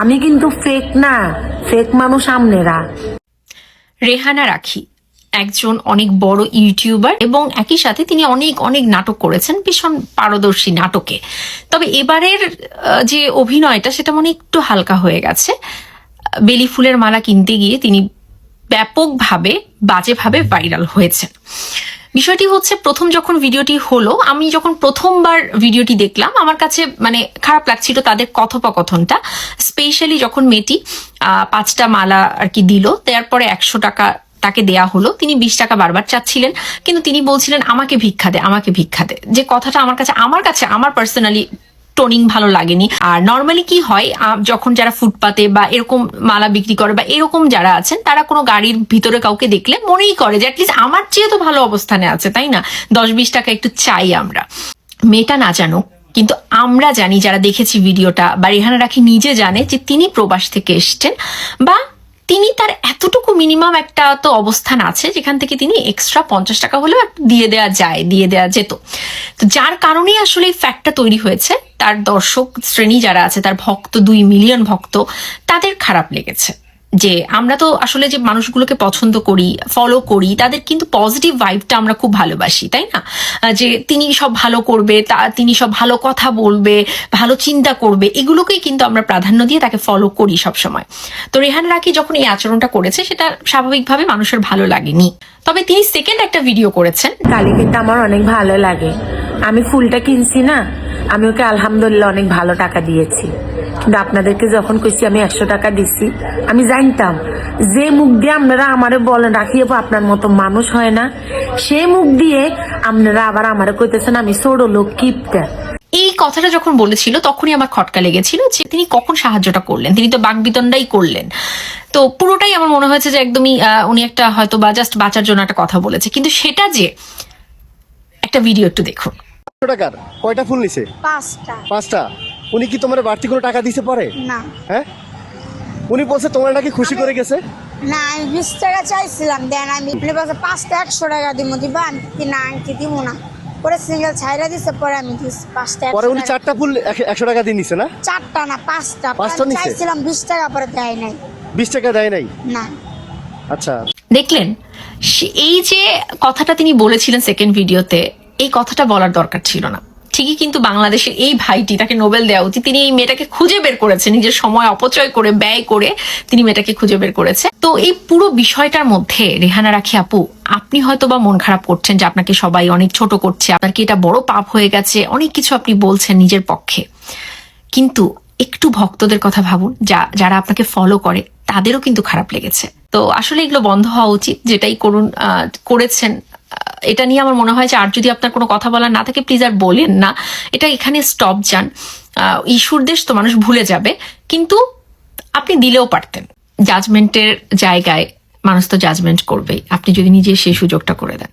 আমি কিন্তু ফেক না ফেক মানুষ আমনেরা রেহানা রাখি, একজন অনেক বড় ইউটিউবার এবং একই সাথে তিনি অনেক অনেক নাটক করেছেন, ভীষণ পারদর্শী নাটকে। তবে এবারের যে অভিনয়টা, সেটা মনে একটু হালকা হয়ে গেছে। বেলি ফুলের মালা কিনতে গিয়ে তিনি ব্যাপকভাবে, বাজেভাবে ভাইরাল হয়েছেন। বিষয়টি হচ্ছে প্রথম যখন ভিডিওটি হলো, আমি যখন প্রথমবার ভিডিওটি দেখলাম, আমার কাছে মানে খারাপ লাগছিল তাদের কথোপকথনটা, স্পেশালি যখন মেয়েটি পাঁচটা মালা আর কি দিল দেওয়ার পরে একশো টাকা তাকে দেয়া হলো, তিনি বিশ টাকা বারবার চাচ্ছিলেন, কিন্তু তিনি বলছিলেন, আমাকে ভিক্ষা দে, আমাকে ভিক্ষা দে। যে কথাটা আমার কাছে আমার কাছে, আমার পার্সোনালি টোনিং ভালো লাগেনি। আর নর্মালি কি হয় যখন যারা ফুটপাতে বা এরকম মালা বিক্রি করে বা এরকম যারা আছেন, তারা কোনো গাড়ির ভিতরে কাউকে দেখলে মনেই করে যে অ্যাটলিস্ট আমার চেয়ে তো ভালো অবস্থানে আছে, তাই না? দশ বিশ টাকা একটু চাই আমরা। মেয়েটা না জানো কিন্তু আমরা জানি, যারা দেখেছি ভিডিওটা বা রেহানা রাখি নিজে জানে যে তিনি প্রবাস থেকে এসছেন বা তিনি তার এতটুকু মিনিমাম একটা তো অবস্থান আছে, যেখান থেকে তিনি এক্সট্রা পঞ্চাশ টাকা হলেও দিয়ে দেওয়া যায়, দিয়ে দেওয়া যেত। তো যার কারণেই আসলে এই ফ্যাক্টটা তৈরি হয়েছে। তার দর্শক শ্রেণি যারা আছে, তার ভক্ত, দুই মিলিয়ন ভক্ত, তাদের খারাপ লেগেছে। যে আমরা তো আসলে যে মানুষগুলোকে পছন্দ করি ফলো করি, তাদের কিন্তু পজিটিভ ভাইবটা আমরা খুব ভালোবাসি, তাই না? যে তিনি সব ভালো করবে, তা তিনি সব ভালো কথা বলবে, ভালো চিন্তা করবে, এগুলোকেই কিন্তু আমরা প্রাধান্য দিয়ে তাকে ফলো করি সব সময় তো রেহান রাখি যখন এই আচরণটা করেছে, সেটা স্বাভাবিকভাবে মানুষের ভালো লাগেনি। তবে তিনি সেকেন্ড একটা ভিডিও করেছেন। কালি কিন্তু আমার অনেক ভালো লাগে। আমি ফুলটা কিনছি না? আমি ওকে আলহামদুলিল্লাহ অনেক ভালো টাকা দিয়েছি। কিন্তু আপনাদেরকে যখন কইছি আমি একশো টাকা দিছি, আমি জানতাম, যে মুখ দিয়ে আপনারা আমারে বলেন, রাখি আপনার মতো মানুষ হয় না। সে মুখ দিয়ে আপনারা আবার আমারে কইতেছেন, আমি ছোড়ো লোক, কিপটা। এই কথাটা যখন বলেছিল, তখনই আমার খটকা লেগেছিল যে তিনি কখন সাহায্যটা করলেন? তিনি তো বাগবিতণ্ডাই করলেন। তো পুরোটাই আমার মনে হয়েছে যে একদমই উনি একটা হয়তো বা জাস্ট বাঁচার জন্য একটা কথা বলেছে। কিন্তু সেটা যে, একটা ভিডিও একটু দেখুন। টাকার? কয়টা ফুল নিছে? পাঁচটা। পাঁচটা? উনি কি তোমার বাড়তি কোনো টাকা দিতে পারে? না। হ্যাঁ? উনি বলছে তোমার নাকি খুশি করে গেছে? না আমি বিশ টাকা চাইছিলাম দেন আমি বলছে পাঁচটা একশো টাকা দিব দিবা? আমি কি না আংটি দিব না। পরে সিঙ্গেল ছাইরা দিছে পরে আমি দিছি পাঁচটা পরে উনি চারটা ফুল একশো টাকা দিয়ে নিছে না? চারটা না পাঁচটা। পাঁচটা চাইছিলাম বিশ টাকা পরে দেয় নাই। বিশ টাকা দেয় নাই? না। আচ্ছা। দেখলেন এই যে কথাটা তিনি বলেছিলেন সেকেন্ড ভিডিওতে এই কথাটা বলার দরকার ছিল না। ঠিকই কিন্তু বাংলাদেশের এই ভাইটি তাকে নোবেল দেওয়া উচিত। তিনি এই মেয়েটাকে খুঁজে বের করেছেন নিজের সময় অপচয় করে, ব্যয় করে তিনি মেয়েটাকে খুঁজে বের করেছে। তো এই পুরো বিষয়টার মধ্যে, রেহানা রাখি আপু, আপনি হয়তো বা মন খারাপ করছেন যে আপনাকে সবাই অনেক ছোট করছে, আপনার কি এটা বড় পাপ হয়ে গেছে, অনেক কিছু আপনি বলছেন নিজের পক্ষে। কিন্তু একটু ভক্তদের কথা ভাবুন, যা, যারা আপনাকে ফলো করে, তাদেরও কিন্তু খারাপ লেগেছে। তো আসলে এগুলো বন্ধ হওয়া উচিত, যেটাই করুন করেছেন এটা নিয়ে আমার মনে হয় যে আর যদি আপনার কোনো কথা বলার না থাকে প্লিজ আর বলেন না। এটা এখানে স্টপ যান ইস্যুর দেশ তো মানুষ ভুলে যাবে, কিন্তু আপনি দিলেও পারতেন। জাজমেন্টের জায়গায় মানুষ তো জাজমেন্ট করবেই। আপনি যদি নিজে সেই সুযোগটা করে দেন।